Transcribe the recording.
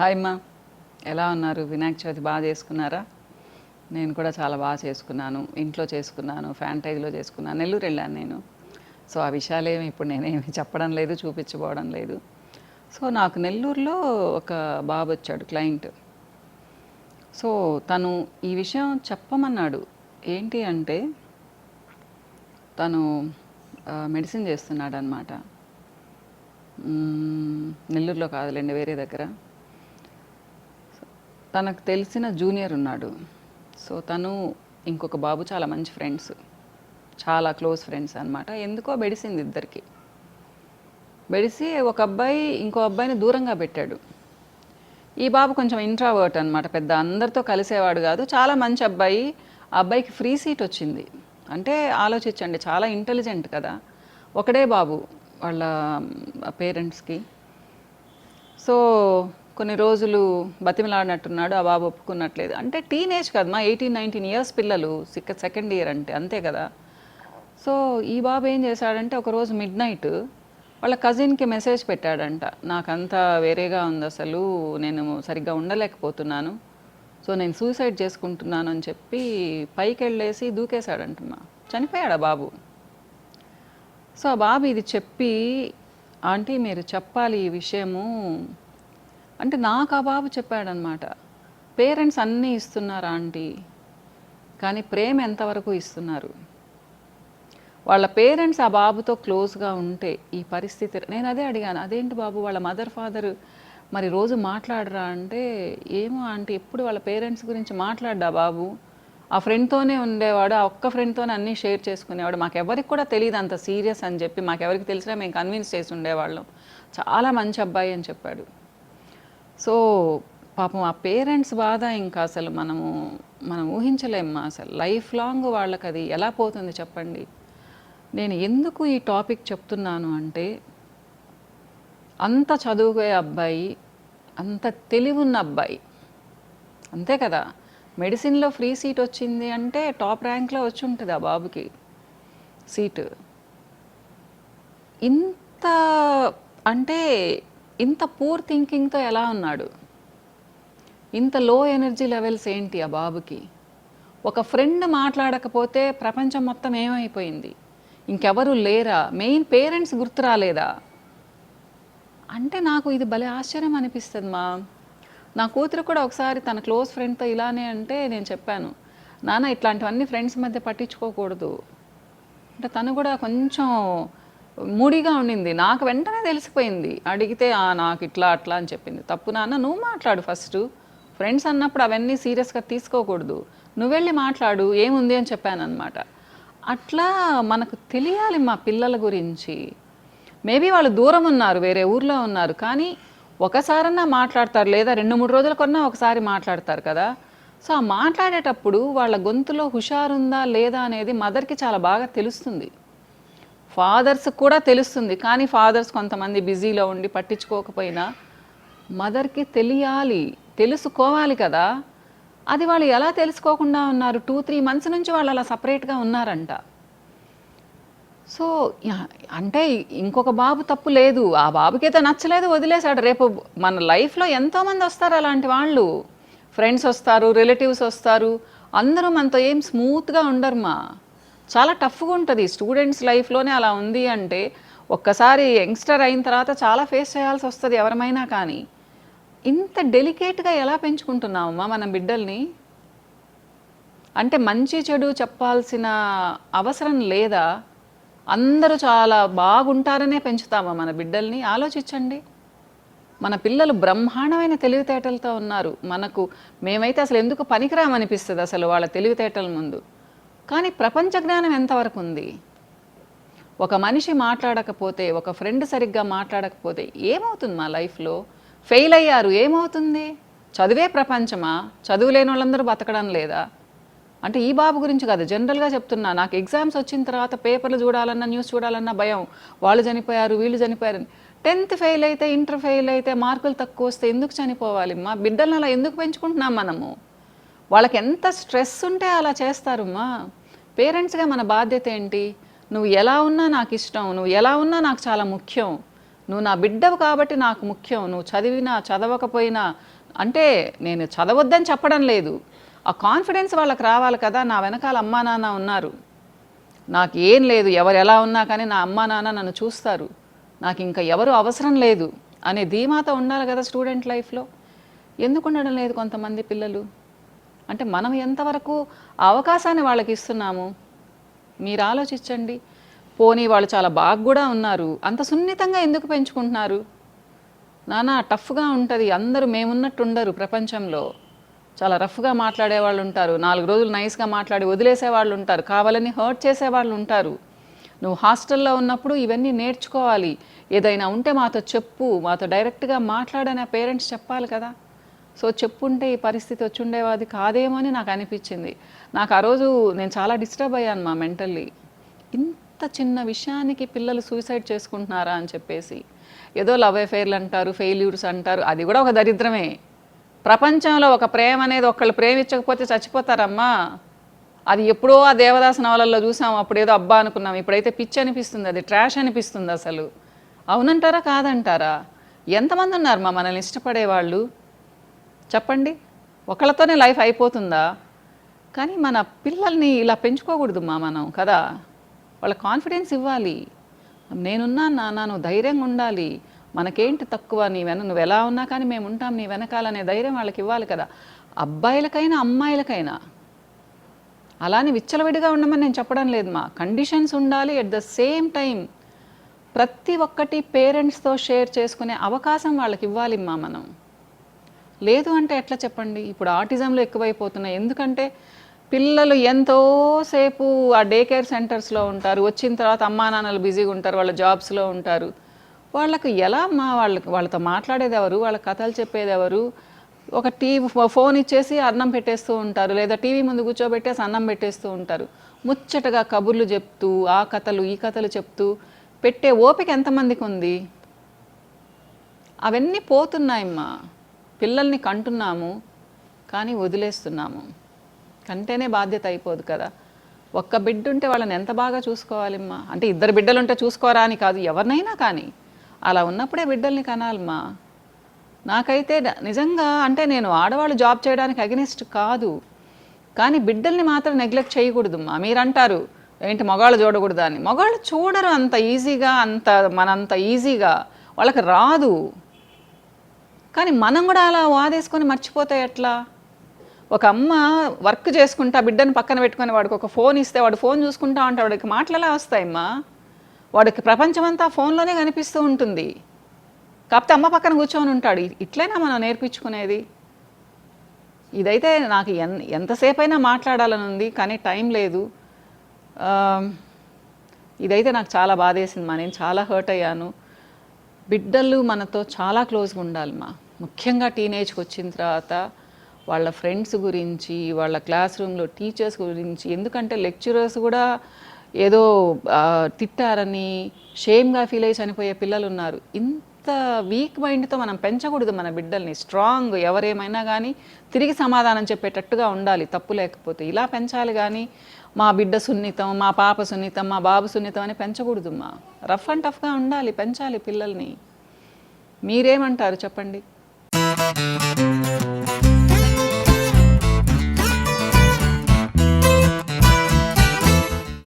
Hi అమ్మా. ఎలా ఉన్నారు? వినాయక చవితి బాగా చేసుకున్నారా? నేను కూడా చాలా బాగా చేసుకున్నాను. ఇంట్లో చేసుకున్నాను ఫ్యాంటైజ్లో చేసుకున్నాను. నెల్లూరు వెళ్ళాను నేను. సో ఆ విషయాలేమి ఇప్పుడు నేనేమి చెప్పడం లేదు చూపించబోవడం లేదు. సో నాకు నెల్లూరులో ఒక బాబు వచ్చాడు క్లయింట్. సో తను ఈ విషయం చెప్పమన్నాడు. ఏంటి అంటే తను మెడిసిన్ చేస్తున్నాడు అనమాట నెల్లూరులో కాదులేండి వేరే దగ్గర. తనకు తెలిసిన జూనియర్ ఉన్నాడు. సో తను ఇంకొక బాబు చాలా మంచి ఫ్రెండ్స్. చాలా క్లోజ్ ఫ్రెండ్స్ అనమాట ఎందుకో బెడిసింది ఇద్దరికి. బెడిసి ఒక అబ్బాయి ఇంకో అబ్బాయిని దూరంగా పెట్టాడు. ఈ బాబు కొంచెం ఇంట్రావర్ట్ అనమాట పెద్ద అందరితో కలిసేవాడు కాదు. చాలా మంచి అబ్బాయి. ఆ అబ్బాయికి ఫ్రీ సీట్ వచ్చింది. అంటే ఆలోచించండి చాలా ఇంటెలిజెంట్ కదా. ఒకడే బాబు వాళ్ళ పేరెంట్స్కి. సో కొన్ని రోజులు బతిమలాడినట్టున్నాడు ఆ బాబు ఒప్పుకున్నట్లేదు. అంటే టీనేజ్ కదా మా ఎయిటీన్ నైన్టీన్ ఇయర్స్ పిల్లలు సిక్క సెకండ్ ఇయర్ అంటే అంతే కదా. సో ఈ బాబు ఏం చేశాడంటే ఒకరోజు మిడ్ నైట్ వాళ్ళ కజిన్కి మెసేజ్ పెట్టాడంట. నాకంతా వేరేగా ఉంది అసలు నేను సరిగ్గా ఉండలేకపోతున్నాను. సో నేను సూసైడ్ చేసుకుంటున్నాను అని చెప్పి పైకి వెళ్ళేసి దూకేశాడంటమ్మా. చనిపోయాడు ఆ బాబు. సో ఆ బాబు ఇది చెప్పి ఆంటీ మీరు చెప్పాలి ఈ విషయము అంటే నాకు ఆ బాబు చెప్పాడనమాట పేరెంట్స్ అన్నీ ఇస్తున్నారు ఆంటీ? కానీ ప్రేమ ఎంతవరకు ఇస్తున్నారు? వాళ్ళ పేరెంట్స్ ఆ బాబుతో క్లోజ్గా ఉంటే ఈ పరిస్థితి నేను అదే అడిగాను అదేంటి బాబు వాళ్ళ మదర్ ఫాదర్ మరి రోజు మాట్లాడరా? అంటే ఏమో ఆంటీ ఎప్పుడు వాళ్ళ పేరెంట్స్ గురించి మాట్లాడ్డా బాబు? ఆ ఫ్రెండ్తోనే ఉండేవాడు ఆ ఒక్క ఫ్రెండ్తోనే అన్నీ షేర్ చేసుకునేవాడు. మాకెవరికి కూడా తెలియదు అంత సీరియస్ అని చెప్పి మాకెవరికి తెలిసినా మేము కన్విన్స్ చేసి ఉండేవాళ్ళం. చాలా మంచి అబ్బాయి అని చెప్పాడు. సో పాపం ఆ పేరెంట్స్ బాధ ఇంకా అసలు మనము మనం ఊహించలేమ్మా అసలు. లైఫ్ లాంగ్ వాళ్ళకి అది ఎలా పోతుంది చెప్పండి? నేను ఎందుకు ఈ టాపిక్ చెప్తున్నాను అంటే అంత చదువుకే అబ్బాయి అంత తెలివున్న అబ్బాయి అంతే కదా? మెడిసిన్లో ఫ్రీ సీట్ వచ్చింది అంటే టాప్ ర్యాంక్లో వచ్చి ఉంటుంది ఆ బాబుకి సీటు. ఇంత అంటే ఇంత పూర్ థింకింగ్తో ఎలా ఉన్నాడు? ఇంత లో ఎనర్జీ లెవెల్స్ ఏంటి ఆ బాబుకి? ఒక ఫ్రెండ్ మాట్లాడకపోతే ప్రపంచం మొత్తం ఏమైపోయింది? ఇంకెవరు లేరా? మెయిన్ పేరెంట్స్ గుర్తు రాలేదా? అంటే నాకు ఇది భలే ఆశ్చర్యం అనిపిస్తుంది మా. నా కూతురు కూడా ఒకసారి తన క్లోజ్ ఫ్రెండ్తో ఇలానే అంటే నేను చెప్పాను నాన్న ఇట్లాంటివన్నీ ఫ్రెండ్స్ మధ్య పట్టించుకోకూడదు. అంటే తను కూడా కొంచెం మూడీగా ఉండింది. నాకు వెంటనే తెలిసిపోయింది. అడిగితే "ఆ, నాకు ఇట్లా అట్లా అని చెప్పింది. తప్పు నాన్న నువ్వు మాట్లాడు ఫస్ట్. ఫ్రెండ్స్ అన్నప్పుడు అవన్నీ సీరియస్గా తీసుకోకూడదు. నువ్వు వెళ్ళి మాట్లాడు ఏముంది అని చెప్పాను అనమాట అట్లా మనకు తెలియాలి మా పిల్లల గురించి. మేబీ వాళ్ళు దూరం ఉన్నారు వేరే ఊర్లో ఉన్నారు కానీ ఒకసారన్నా మాట్లాడతారు లేదా రెండు మూడు రోజుల కొన్నా ఒకసారి మాట్లాడతారు కదా. సో ఆ మాట్లాడేటప్పుడు వాళ్ళ గొంతులో హుషారుందా లేదా అనేది మదర్కి చాలా బాగా తెలుస్తుంది. ఫాదర్స్ కూడా తెలుస్తుంది కానీ ఫాదర్స్ కొంతమంది బిజీలో ఉండి పట్టించుకోకపోయినా మదర్కి తెలియాలి తెలుసుకోవాలి కదా. అది వాళ్ళు ఎలా తెలుసుకోకుండా ఉన్నారు? టూ త్రీ మంత్స్ నుంచి వాళ్ళు అలా సపరేట్గా ఉన్నారంట. సో అంటే ఇంకొక బాబు తప్పు లేదు. ఆ బాబుకి అయితే నచ్చలేదు వదిలేశాడు. రేపు మన లైఫ్లో ఎంతోమంది వస్తారు అలాంటి వాళ్ళు. ఫ్రెండ్స్ వస్తారు రిలేటివ్స్ వస్తారు. అందరూ మనతో ఏం స్మూత్గా ఉండరు మా చాలా టఫ్గా ఉంటుంది. స్టూడెంట్స్ లైఫ్లోనే అలా ఉంది అంటే ఒక్కసారి యంగ్స్టర్ అయిన తర్వాత చాలా ఫేస్ చేయాల్సి వస్తుంది ఎవరమైనా కానీ. ఇంత డెలికేట్గా ఎలా పెంచుకుంటున్నామమ్మా మన బిడ్డల్ని? అంటే మంచి చెడు చెప్పాల్సిన అవసరం లేదా? అందరూ చాలా బాగుంటారనే పెంచుతామా మన బిడ్డల్ని? ఆలోచించండి. మన పిల్లలు బ్రహ్మాండమైన తెలివితేటలతో ఉన్నారు. మనకు మేమైతే అసలు ఎందుకు పనికిరామనిపిస్తుంది అసలు వాళ్ళ తెలివితేటల ముందు. కానీ ప్రపంచ జ్ఞానం ఎంతవరకు ఉంది? ఒక మనిషి మాట్లాడకపోతే ఒక ఫ్రెండ్ సరిగ్గా మాట్లాడకపోతే ఏమవుతుంది మా లైఫ్లో? ఫెయిల్ అయ్యారు ఏమవుతుంది? చదివే ప్రపంచమా? చదువు లేని వాళ్ళందరూ బతకడం లేదా? అంటే ఈ బాబు గురించి కాదు జనరల్గా చెప్తున్నా. నాకు ఎగ్జామ్స్ వచ్చిన తర్వాత పేపర్లు చూడాలన్నా న్యూస్ చూడాలన్నా భయం. వాళ్ళు చనిపోయారు వీళ్ళు చనిపోయారు టెన్త్ ఫెయిల్ అయితే ఇంటర్ ఫెయిల్ అయితే మార్కులు తక్కువ వస్తే ఎందుకు చనిపోవాలి? మా బిడ్డలను అలా ఎందుకు పెంచుకుంటున్నాం మనము? వాళ్ళకి ఎంత స్ట్రెస్ ఉంటే అలా చేస్తారమ్మా పేరెంట్స్గా మన బాధ్యత ఏంటి? నువ్వు ఎలా ఉన్నా నాకు ఇష్టం నువ్వు ఎలా ఉన్నా నాకు చాలా ముఖ్యం. నువ్వు నా బిడ్డవు కాబట్టి నాకు ముఖ్యం. నువ్వు చదివినా చదవకపోయినా అంటే నేను చదవద్దని చెప్పడం లేదు. ఆ కాన్ఫిడెన్స్ వాళ్ళకి రావాలి కదా నా వెనకాల అమ్మా నాన్న ఉన్నారు. నాకు ఏం లేదు ఎవరు ఎలా ఉన్నా కానీ నా అమ్మా నాన్న నన్ను చూస్తారు. నాకు ఇంకా ఎవరు అవసరం లేదు అనే ధీమాత ఉండాలి కదా స్టూడెంట్ లైఫ్లో. ఎందుకు ఉండడం లేదు కొంతమంది పిల్లలు? అంటే మనం ఎంతవరకు అవకాశాన్ని వాళ్ళకి ఇస్తున్నాము మీరు ఆలోచించండి. పోనీ వాళ్ళు చాలా బాగా కూడా ఉన్నారు. అంత సున్నితంగా ఎందుకు పెంచుకుంటున్నారు? నానా టఫ్గా ఉంటుంది. అందరూ మేమున్నట్టు ఉండరు ప్రపంచంలో. చాలా రఫ్గా మాట్లాడే వాళ్ళు ఉంటారు. నాలుగు రోజులు నైస్గా మాట్లాడి వదిలేసే వాళ్ళు ఉంటారు. కావాలని హర్ట్ చేసే వాళ్ళు ఉంటారు. నువ్వు హాస్టల్లో ఉన్నప్పుడు ఇవన్నీ నేర్చుకోవాలి. ఏదైనా ఉంటే మాతో చెప్పు. మాతో డైరెక్ట్గా మాట్లాడని పేరెంట్స్ చెప్పాలి కదా. సో చెప్పుంటే ఈ పరిస్థితి వచ్చిండేవాది కాదేమో అని నాకు అనిపించింది. నాకు ఆ రోజు నేను చాలా డిస్టర్బ్ అయ్యాను మా మెంటల్లీ. ఇంత చిన్న విషయానికి పిల్లలు సూసైడ్ చేసుకుంటున్నారా అని చెప్పేసి. ఏదో లవ్ అఫైర్లు అంటారు ఫెయిల్యూర్స్ అంటారు అది కూడా ఒక దరిద్రమే. ప్రపంచంలో ఒక ప్రేమ అనేది ఒకళ్ళు ప్రేమించకపోతే చచ్చిపోతారమ్మా. అది ఎప్పుడో ఆ దేవదాస నవలల్లో చూసాం అప్పుడు ఏదో అబ్బా అనుకున్నాం ఇప్పుడైతే పిచ్చి అనిపిస్తుంది అది ట్రాష్ అనిపిస్తుంది అసలు. అవునంటారా కాదంటారా? ఎంతమంది ఉన్నారు మా మనల్ని ఇష్టపడే వాళ్ళు చెప్పండి. ఒకళ్ళతోనే లైఫ్ అయిపోతుందా? కానీ మన పిల్లల్ని ఇలా పెంచుకోకూడదు మా మనం కదా? వాళ్ళ కాన్ఫిడెన్స్ ఇవ్వాలి. నేనున్నా నాన్న నువ్వు ధైర్యంగా ఉండాలి. మనకేంటి తక్కువ? నీ వెన నువ్వు ఎలా ఉన్నా కానీ మేము ఉంటాం నీ వెనకాలనే ధైర్యం వాళ్ళకి ఇవ్వాలి కదా. అబ్బాయిలకైనా అమ్మాయిలకైనా. అలానే విచ్చలవిడిగా ఉండమని నేను చెప్పడం లేదు మా. కండిషన్స్ ఉండాలి ఎట్ ద సేమ్ టైం ప్రతి ఒక్కటి పేరెంట్స్తో షేర్ చేసుకునే అవకాశం వాళ్ళకి ఇవ్వాలి మా మనం. లేదు అంటే ఎట్లా చెప్పండి? ఇప్పుడు ఆటిజంలో ఎక్కువైపోతున్నాయి. ఎందుకంటే పిల్లలు ఎంతోసేపు ఆ డే కేర్ సెంటర్స్లో ఉంటారు. వచ్చిన తర్వాత అమ్మా నాన్నలు బిజీగా ఉంటారు. వాళ్ళ జాబ్స్లో ఉంటారు. వాళ్ళకు ఎలా మా వాళ్ళకి వాళ్ళతో మాట్లాడేది ఎవరు? వాళ్ళ కథలు చెప్పేది ఎవరు? ఒక టీవీ ఫోన్ ఇచ్చేసి అన్నం పెట్టేస్తూ ఉంటారు. లేదా టీవీ ముందు కూర్చోబెట్టేసి అన్నం పెట్టేస్తూ ఉంటారు. ముచ్చటగా కబుర్లు చెప్తూ ఆ కథలు ఈ కథలు చెప్తూ పెట్టే ఓపిక ఎంతమందికి ఉంది? అవన్నీ పోతున్నాయమ్మా. పిల్లల్ని కంటున్నాము కానీ వదిలేస్తున్నాము. కంటేనే బాధ్యత అయిపోదు కదా. ఒక్క బిడ్డ ఉంటే వాళ్ళని ఎంత బాగా చూసుకోవాలిమ్మా? అంటే ఇద్దరు బిడ్డలు ఉంటే చూసుకోరా అని కాదు ఎవరినైనా కానీ. అలా ఉన్నప్పుడే బిడ్డల్ని కనాలమ్మా. నాకైతే నిజంగా అంటే నేను ఆడవాళ్ళు జాబ్ చేయడానికి అగెనిస్ట్ కాదు. కానీ బిడ్డల్ని మాత్రం నెగ్లెక్ట్ చేయకూడదమ్మా. మీరంటారు ఏంటి మగాళ్ళు చూడకూడదు అని. మగాళ్ళు చూడరు అంత ఈజీగా అంత మనంత ఈజీగా. వాళ్ళకి రాదు. కానీ మనం కూడా అలా వాదేసుకొని మర్చిపోతే ఎట్లా? ఒక అమ్మ వర్క్ చేసుకుంటా బిడ్డను పక్కన పెట్టుకొని వాడికి ఒక ఫోన్ ఇస్తే వాడు ఫోన్ చూసుకుంటా అంటే వాడికి మాటలలా వస్తాయమ్మా వాడికి ప్రపంచమంతా ఫోన్లోనే కనిపిస్తూ ఉంటుంది. కాకపోతే అమ్మ పక్కన కూర్చొని ఉంటాడు. ఇట్లైనా మనం నేర్పించుకునేది. ఇదైతే నాకు ఎన్ ఎంతసేపు అయినా మాట్లాడాలని ఉంది కానీ టైం లేదు. ఇదైతే నాకు చాలా బాధేసింది మా. నేను చాలా హర్ట్ అయ్యాను. బిడ్డలు మనతో చాలా క్లోజ్గా ఉండాలి మా. ముఖ్యంగా టీనేజ్కి వచ్చిన తర్వాత వాళ్ళ ఫ్రెండ్స్ గురించి వాళ్ళ క్లాస్ రూమ్లో టీచర్స్ గురించి ఎందుకంటే లెక్చరర్స్ కూడా ఏదో తిట్టారని షేమ్గా ఫీల్ అయ్యి చనిపోయే పిల్లలు ఉన్నారు. ఇంత వీక్ మైండ్తో మనం పెంచకూడదు మన బిడ్డల్ని. స్ట్రాంగ్ ఎవరేమైనా కానీ తిరిగి సమాధానం చెప్పేటట్టుగా ఉండాలి. తప్పు లేకపోతే ఇలా పెంచాలి కానీ మా బిడ్డ సున్నితం మా పాప సున్నితం మా బాబు సున్నితం అని పెంచకూడదు మా రఫ్ అండ్ టఫ్గా ఉండాలి పెంచాలి పిల్లల్ని. మీరేమంటారు చెప్పండి?